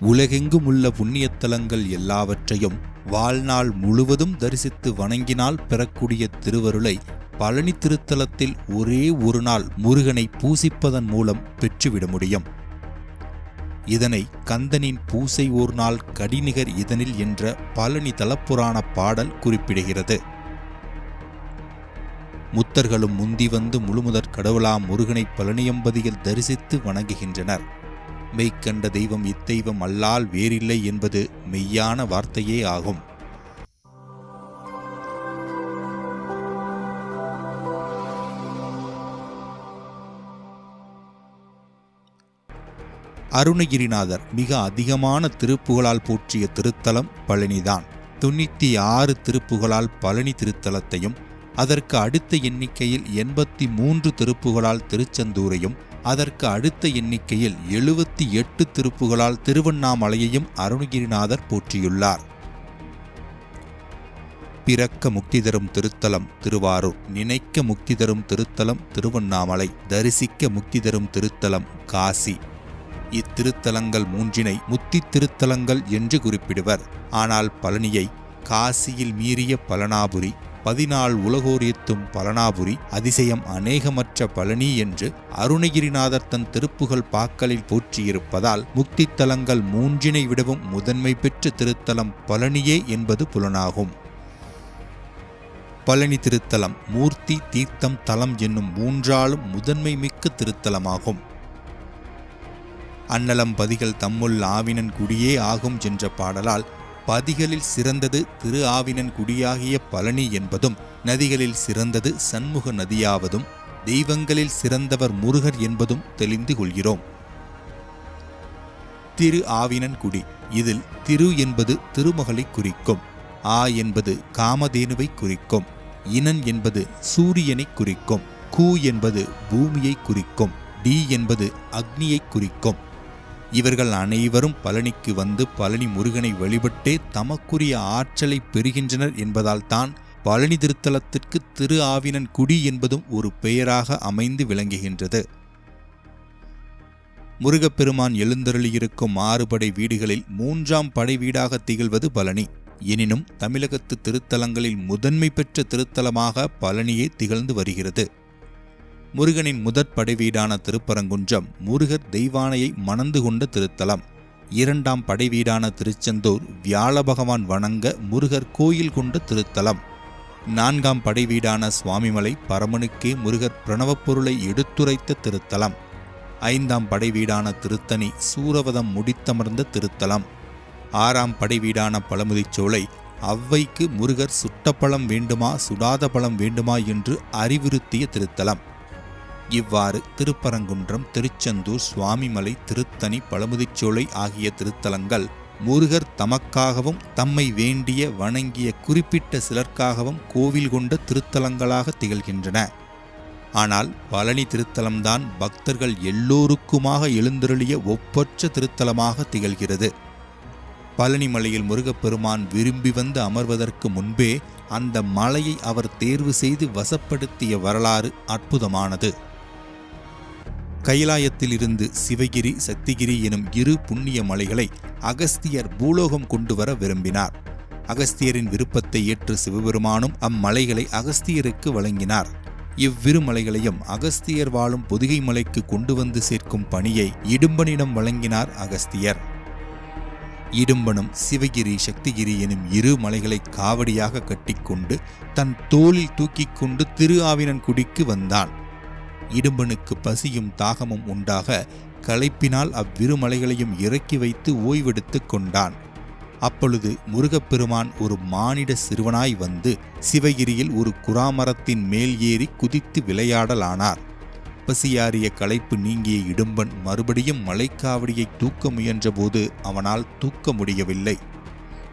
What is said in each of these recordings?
உலகெங்கும் உள்ள புண்ணியத்தலங்கள் எல்லாவற்றையும் வாழ்நாள் முழுவதும் தரிசித்து வணங்கினால் பெறக்கூடிய திருவருளை பழனி திருத்தலத்தில் ஒரே ஒரு நாள் முருகனை பூசிப்பதன் மூலம் பெற்றுவிட முடியும். இதனை கந்தனின் பூசை ஒரு நாள் கடிநிகர் இதனில் என்ற பழனி தலப்புராண பாடல் குறிப்பிடுகிறது. முத்தர்களும் முந்தி வந்து முழுமுதற் கடவுளாம் முருகனை பழனியம்பதியில் தரிசித்து வணங்குகின்றனர். மெய்க்கண்ட தெய்வம் இத்தெய்வம் அல்லால் வேறில்லை என்பது மெய்யான வார்த்தையே ஆகும். அருணகிரிநாதர் மிக அதிகமான திருப்புகளால் போற்றிய திருத்தலம் பழனிதான். தொண்ணூற்றி ஆறு திருப்புகளால் பழனி திருத்தலத்தையும் அதற்கு அடுத்த எண்ணிக்கையில் எண்பத்தி மூன்று திருப்புகளால் திருச்செந்தூரையும் அதற்கு அடுத்த எண்ணிக்கையில் எழுபத்தி எட்டு திருப்புகளால் திருவண்ணாமலையையும் அருணகிரிநாதர் போற்றியுள்ளார். பிறக்க முக்தி தரும் திருத்தலம் திருவாரூர் நினைக்க முக்தி தரும் திருத்தலம் திருவண்ணாமலை தரிசிக்க முக்தி தரும் திருத்தலம் காசி. இத்திருத்தலங்கள் மூன்றினை முத்தி திருத்தலங்கள் என்று குறிப்பிடுவர். ஆனால் பழனியை காசியில் மீறிய பலனாபுரி பதினாள் உலகோரியத்தும் பலனாபுரி அதிசயம் அநேகமற்ற பழனி என்று அருணகிரிநாதர் தன் திருப்புகள் பாக்களில் போற்றியிருப்பதால் முக்தி தலங்கள் மூன்றினை விடவும் முதன்மை பெற்ற திருத்தலம் பழனியே என்பது புலனாகும். பழனி திருத்தலம் மூர்த்தி தீர்த்தம் தலம் என்னும் மூன்றாலும் முதன்மை மிக்க திருத்தலமாகும். அன்னலம் பதிகள் தம்முள் ஆவினன் குடியே ஆகும் என்ற பாடலால் பதிகளில் சிறந்தது திரு ஆவினன் குடியாகிய பழனி என்பதும் நதிகளில் சிறந்தது சண்முக நதியாவதும் தெய்வங்களில் சிறந்தவர் முருகர் என்பதும் தெளிந்து கொள்கிறோம். திரு ஆவினன் குடி இதில் திரு என்பது திருமகளை குறிக்கும் ஆ என்பது காமதேனுவை குறிக்கும் இனன் என்பது சூரியனை குறிக்கும் கூ என்பது பூமியை குறிக்கும் டி என்பது அக்னியை குறிக்கும். இவர்கள் அனைவரும் பழனிக்கு வந்து பழனி முருகனை வழிபட்டே தமக்குரிய ஆற்றலை பெறுகின்றனர் என்பதால் தான் பழனி திருத்தலத்திற்கு திரு ஆவினன் குடி என்பதும் ஒரு பெயராக அமைந்து விளங்குகின்றது. முருகப்பெருமான் எழுந்தருளியிருக்கும் ஆறுபடை வீடுகளில் மூன்றாம் படை வீடாக திகழ்வது பழனி. எனினும் தமிழகத்து திருத்தலங்களில் முதன்மை பெற்ற திருத்தலமாக பழனியே திகழ்ந்து வருகிறது. முருகனின் முதற் படைவீடான திருப்பரங்குன்றம் முருகர் தெய்வானையை மணந்து கொண்ட திருத்தலம். இரண்டாம் படைவீடான திருச்செந்தூர் வியாழ பகவான் வணங்க முருகர் கோயில் கொண்ட திருத்தலம். நான்காம் படைவீடான சுவாமிமலை பரமனுக்கே முருகர் பிரணவப் பொருளை எடுத்துரைத்த திருத்தலம். ஐந்தாம் படைவீடான திருத்தணி சூரவதம் முடித்தமர்ந்த திருத்தலம். ஆறாம் படைவீடான பழமுதிச்சோலை அவ்வைக்கு முருகர் சுட்டப்பழம் வேண்டுமா சுடாத பழம் வேண்டுமா என்று அறிவுறுத்திய திருத்தலம். இவ்வாறு திருப்பரங்குன்றம் திருச்செந்தூர் சுவாமிமலை திருத்தணி பழமுதிச்சோலை ஆகிய திருத்தலங்கள் முருகர் தமக்காகவும் தம்மை வேண்டிய வணங்கிய குறிப்பிட்ட சிலர்க்காகவும் கோவில் கொண்ட திருத்தலங்களாக திகழ்கின்றன. ஆனால் பழனி திருத்தலம்தான் பக்தர்கள் எல்லோருக்குமாக எழுந்தருளிய ஒப்பற்ற திருத்தலமாக திகழ்கிறது. பழனி மலையில் முருகப்பெருமான் விரும்பி வந்து அமர்வதற்கு முன்பே அந்த மலையை அவர் தேர்வு செய்து வசப்படுத்திய வரலாறு அற்புதமானது. கைலாயத்தில் இருந்து சிவகிரி சக்திகிரி எனும் இரு புண்ணிய மலைகளை அகஸ்தியர் பூலோகம் கொண்டு வர விரும்பினார். அகஸ்தியரின் விருப்பத்தை ஏற்று சிவபெருமானும் அம்மலைகளை அகஸ்தியருக்கு வழங்கினார். இவ்விரு மலைகளையும் அகஸ்தியர் வாழும் பொதிகை மலைக்கு கொண்டு வந்து சேர்க்கும் பணியை இடும்பனிடம் வழங்கினார் அகஸ்தியர். இடும்பனும் சிவகிரி சக்திகிரி எனும் இரு மலைகளை காவடியாக கட்டிக்கொண்டு தன் தோளில் தூக்கிக் கொண்டு திரு ஆவினன்குடிக்கு வந்தான். இடும்பனுக்கு பசியும் தாகமும் உண்டாக களைப்பினால் அவ்விரு மலைகளையும் இறக்கி வைத்து ஓய்வெடுத்து கொண்டான். அப்பொழுது முருகப்பெருமான் ஒரு மானிட சிறுவனாய் வந்து சிவகிரியில் ஒரு குராமரத்தின் மேல் ஏறி குதித்து விளையாடலானார். பசியாறிய களைப்பு நீங்கிய இடும்பன் மறுபடியும் மலைக்காவடியை தூக்க முயன்றபோது அவனால் தூக்க முடியவில்லை.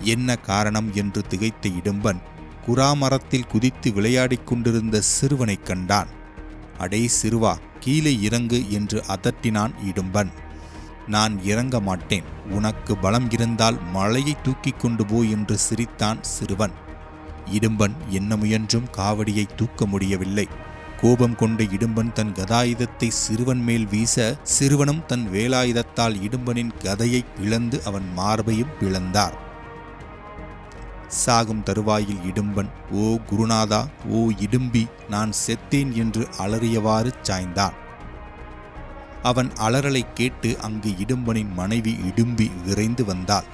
என்ன காரணம் என்று திகைத்த இடும்பன் குராமரத்தில் குதித்து விளையாடிக் கொண்டிருந்த சிறுவனைக் கண்டான். அடே சிறுவா கீழே இறங்கு என்று அதட்டினான் இடும்பன். நான் இறங்க மாட்டேன். உனக்கு பலம் இருந்தால் மலையை தூக்கிக் கொண்டு போ என்று சிரித்தான் சிறுவன். இடும்பன் என்ன முயன்றும் காவடியை தூக்க முடியவில்லை. கோபம் கொண்ட இடும்பன் தன் கதாயுதத்தை சிறுவன் மேல் வீச சிறுவனும் தன் வேலாயுதத்தால் இடும்பனின் கதையை பிளந்து அவன் மார்பையும் பிளந்தார். சாகும் தருவாயில் இடும்பன் ஓ குருநாதா ஓ இடும்பி நான் செத்தேன் என்று அலறியவாறு சாய்ந்தான். அவன் அலறலை கேட்டு அங்கு இடும்பனின் மனைவி இடும்பி விரைந்து வந்தாள்.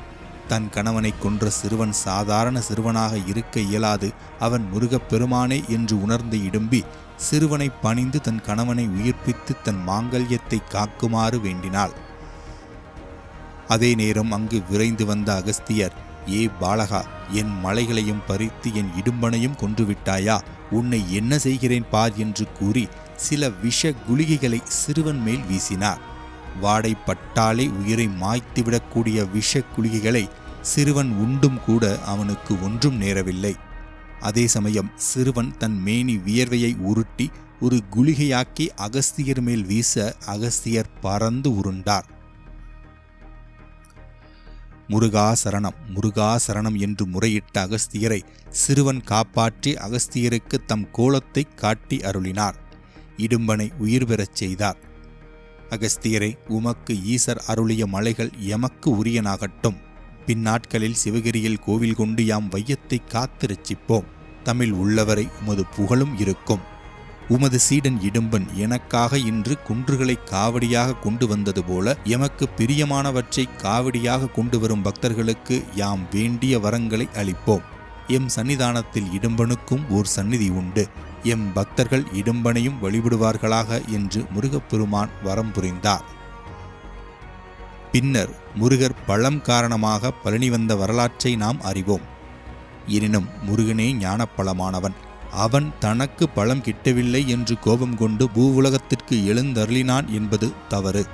தன் கணவனை கொன்ற சிறுவன் சாதாரண சிறுவனாக இருக்க இயலாது. அவன் முருகப் பெருமானே என்று உணர்ந்த இடும்பி சிறுவனை பணிந்து தன் கணவனை உயிர்ப்பித்து தன் மாங்கல்யத்தை காக்குமாறு வேண்டினாள். அதே நேரம் அங்கு விரைந்து வந்த அகஸ்தியர் ஏ பாலகா என் மலைகளையும் பறித்து என் இடும்பனையும் கொன்றுவிட்டாயா? உன்னை என்ன செய்கிறேன் பார் என்று கூறி சில விஷ குளிகைகளை சிறுவன் மேல் வீசினார். வாடைப்பட்டாலே உயிரை மாய்த்துவிடக்கூடிய விஷ குளிகைகளை சிறுவன் உண்டும் கூட அவனுக்கு ஒன்றும் நேரவில்லை. அதே சமயம் சிறுவன் தன் மேனி வியர்வையை உருட்டி ஒரு குளிகையாக்கி அகஸ்தியர் மேல் வீச அகஸ்தியர் பறந்து உருண்டார். முருகா சரணம் முருகா சரணம் என்று முறையிட்ட அகஸ்தியரை சிறுவன் காப்பாற்றி அகஸ்தியருக்கு தம் கோலத்தை காட்டி அருளினார். இடும்பனை உயிர் பெறச் செய்தார். அகஸ்தியரை உமக்கு ஈசர் அருளிய மலைகள் எமக்கு உரியனாகட்டும். பின்னாட்களில் சிவகிரியில் கோவில் கொண்டு யாம் வையத்தை காத்து ரட்சிப்போம். தமிழ் உள்ளவரை உமது புகழும் இருக்கும். உமது சீடன் இடும்பன் எனக்காக இன்று குன்றுகளை காவடியாக கொண்டு வந்தது போல எமக்கு பிரியமானவற்றை காவடியாக கொண்டு வரும் பக்தர்களுக்கு யாம் வேண்டிய வரங்களை அளிப்போம். எம் சன்னிதானத்தில் இடும்பனுக்கும் ஓர் சந்நிதி உண்டு. எம் பக்தர்கள் இடும்பனையும் வழிபடுவார்களாக என்று முருகப்பெருமான் வரம் புரிந்தார். பின்னர் முருகர் பழம் காரணமாக பழனி வந்த வரலாற்றை நாம் அறிவோம். எனினும் முருகனே ஞானப்பழமானவன். அவன் தனக்கு பழம் கிட்டவில்லை என்று கோபம் கொண்டு பூவுலகத்திற்கு எழுந்தருளினான் என்பது தவறு.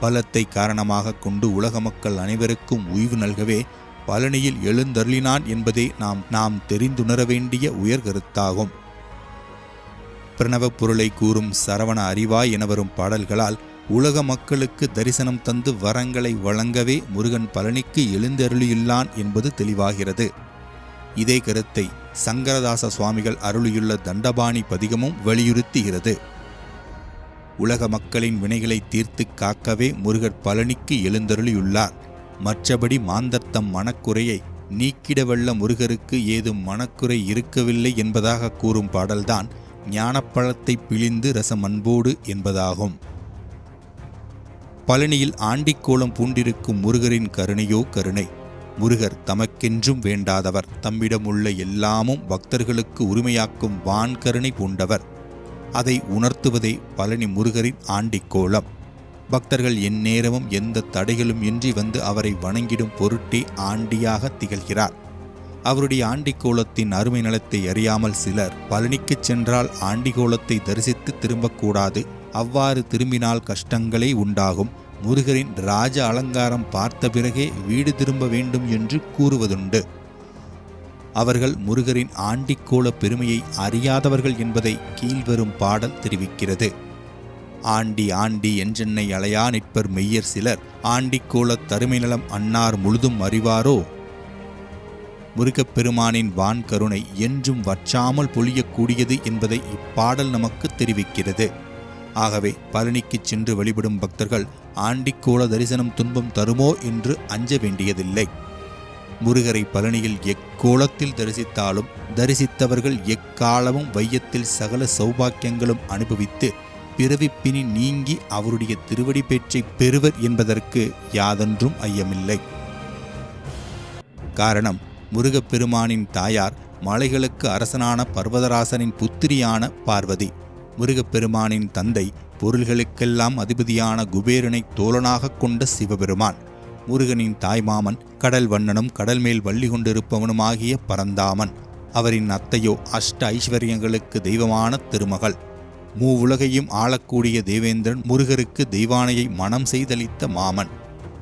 பலத்தை காரணமாக கொண்டு உலக மக்கள் அனைவருக்கும் உய்வு நல்கவே பழனியில் எழுந்தருளினான் என்பதே நாம் நாம் தெரிந்துணர வேண்டிய உயர்கருத்தாகும் பிரணவப் பொருளை கூறும் சரவண அறிவாய் என வரும் பாடல்களால் உலக மக்களுக்கு தரிசனம் தந்து வரங்களை வழங்கவே முருகன் பழனிக்கு எழுந்தருளியுள்ளான் என்பது தெளிவாகிறது. இதே கருத்தை சங்கரதாச சுவாமிகள் அருளியுள்ள தண்டபாணி பதிகமும் வலியுறுத்துகிறது உலக மக்களின் வினைகளை தீர்த்து காக்கவே முருகர் பழனிக்கு எழுந்தருளியுள்ளார். மற்றபடி மாந்தத்தம் மனக்குறையை நீக்கிடவல்ல முருகருக்கு ஏதும் மனக்குறை இருக்கவில்லை என்பதாக கூறும் பாடல்தான் ஞானப்பழத்தை பிழிந்து ரசம் அன்போடு என்பதாகும். பழனியில் ஆண்டிக்கோலம் பூண்டிருக்கும் முருகரின் கருணையோ கருணை. முருகர் தமக்கென்றும் வேண்டாதவர். தம்மிடமுள்ள எல்லாமும் பக்தர்களுக்கு உரிமையாக்கும் வான்கருணை பூண்டவர். அதை உணர்த்துவதே பழனி முருகரின் ஆண்டிக்கோலம் பக்தர்கள் எந்நேரமும் எந்த தடைகளும் இன்றி வந்து அவரை வணங்கிடும் பொருட்டே ஆண்டியாக திகழ்கிறார். அவருடைய ஆண்டிக்கோலத்தின் அருமை நலத்தை அறியாமல் சிலர் பழனிக்குச் சென்றால் ஆண்டிகோலத்தை தரிசித்து திரும்பக்கூடாது. அவ்வாறு திரும்பினால் கஷ்டங்களே உண்டாகும். முருகரின் ராஜ அலங்காரம் பார்த்த பிறகே வீடு திரும்ப வேண்டும் என்று கூறுவதுண்டு. அவர்கள் முருகரின் ஆண்டிக்கோள பெருமையை அறியாதவர்கள் என்பதை கீழ்வரும் பாடல் தெரிவிக்கிறது. ஆண்டி ஆண்டி என்றென்னை அலையா நிற்பர் மெய்யர் சிலர் ஆண்டிக்கோளத் தருமை நலம் அன்னார் முழுதும் அறிவாரோ? முருகப்பெருமானின் வான் கருணை என்றும் வற்றாமல் பொழியக்கூடியது என்பதை இப்பாடல் நமக்கு தெரிவிக்கிறது. ஆகவே பழனிக்குச் சென்று வழிபடும் பக்தர்கள் ஆண்டிக்கோள தரிசனம் துன்பம் தருமோ என்று அஞ்ச வேண்டியதில்லை. முருகரை பழனியில் எக்கோலத்தில் தரிசித்தாலும் தரிசித்தவர்கள் எக்காலமும் வையத்தில் சகல சௌபாக்கியங்களும் அனுபவித்து பிறவிப்பினி நீங்கி அவருடைய திருவடி பேச்சை பெறுவர் என்பதற்கு யாதொன்றும் ஐயமில்லை. காரணம் முருகப்பெருமானின் தாயார் மலைகளுக்கு அரசனான பர்வதராசனின் புத்திரியான பார்வதி. முருகப்பெருமானின் தந்தை பொருள்களுக்கெல்லாம் அதிபதியான குபேரனை தோழனாக கொண்ட சிவபெருமான். முருகனின் தாய்மாமன் கடல் வண்ணனும் கடல் மேல் வள்ளி கொண்டிருப்பவனுமாகிய பரந்தாமன். அவரின் அத்தையோ அஷ்ட ஐஸ்வர்யங்களுக்கு தெய்வமான திருமகள். மூவுலகையும் ஆளக்கூடிய தேவேந்திரன் முருகருக்கு தெய்வானையை மனம் செய்தளித்த மாமன்.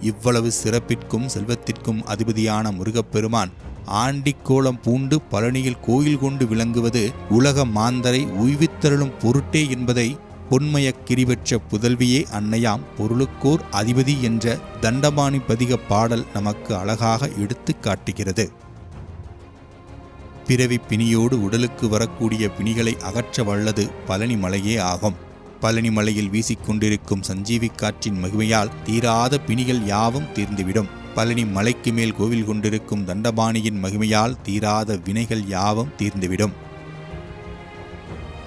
இவ்வளவு சிறப்பிற்கும் செல்வத்திற்கும் அதிபதியான முருகப்பெருமான் ஆண்டிக்கோளம் பூண்டு பழனியில் கோயில் கொண்டு விளங்குவது உலக மாந்தரை உய்வித்தருளும் பொருட்டே என்பதை பொன்மயக் கிரிபெற்ற புதல்வியே அன்னையாம் பொருளுக்கோர் அதிபதி என்ற தண்டபாணி பதிக பாடல் நமக்கு அழகாக எடுத்து காட்டுகிறது. பிறவி பிணியோடு உடலுக்கு வரக்கூடிய பிணிகளை அகற்ற வல்லது பழனி மலையே ஆகும். பழனி மலையில் வீசிக்கொண்டிருக்கும் சஞ்சீவி காற்றின் மகிமையால் தீராத பிணிகள் யாவும் தீர்ந்துவிடும். பழனி மலைக்கு மேல் கோவில் கொண்டிருக்கும் தண்டபாணியின் மகிமையால் தீராத வினைகள் யாவும் தீர்ந்துவிடும்.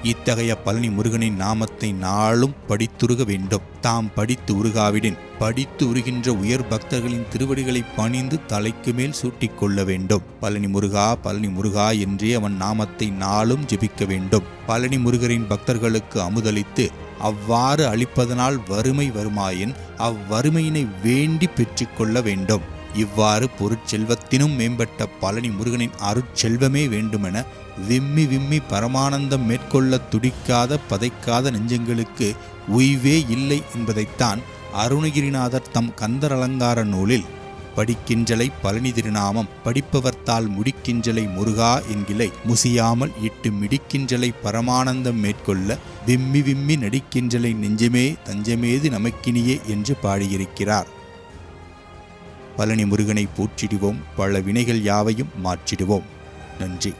இத்தகைய பழனி முருகனின் நாமத்தை நாளும் படித்துருக வேண்டும். தாம் படித்து உருகாவிடின் படித்து உருகின்ற உயர் பக்தர்களின் திருவடிகளை பணிந்து தலைக்கு மேல் சூட்டிக்கொள்ள வேண்டும். பழனி முருகா பழனி முருகா என்றே அவன் நாமத்தை நாளும் ஜெபிக்க வேண்டும். பழனி முருகரின் பக்தர்களுக்கு அமுதளித்து அவ்வாறு அளிப்பதனால் வறுமை வருமாயின் அவ்வறுமையினை வேண்டி பெற்றுக்கொள்ள வேண்டும். இவ்வாறு பொருட்செல்வத்தினும் மேம்பட்ட பழனி முருகனின் அருட்செல்வமே வேண்டுமென விம்மி விம்மி பரமானந்தம் மேற்கொள்ள துடிக்காத பதைக்காத நெஞ்சங்களுக்கு உய்வே இல்லை என்பதைத்தான் அருணகிரிநாதர் தம் கந்தர் அலங்கார நூலில் படிக்கின்றலை பழனி திருநாமம் படிப்பவர்த்தால் முடிக்கின்றலை முருகா என்கிலை முசியாமல் இட்டு மிடிக்கின்றலை பரமானந்தம் மேற்கொள்ள விம்மி விம்மி நடிக்கின்றலை நெஞ்சமே தஞ்சமேது நமக்கினியே என்று பாடியிருக்கிறார். பழனி முருகனை போற்றிடுவோம் பல வினைகள் யாவையும் மாற்றிடுவோம். நன்றி.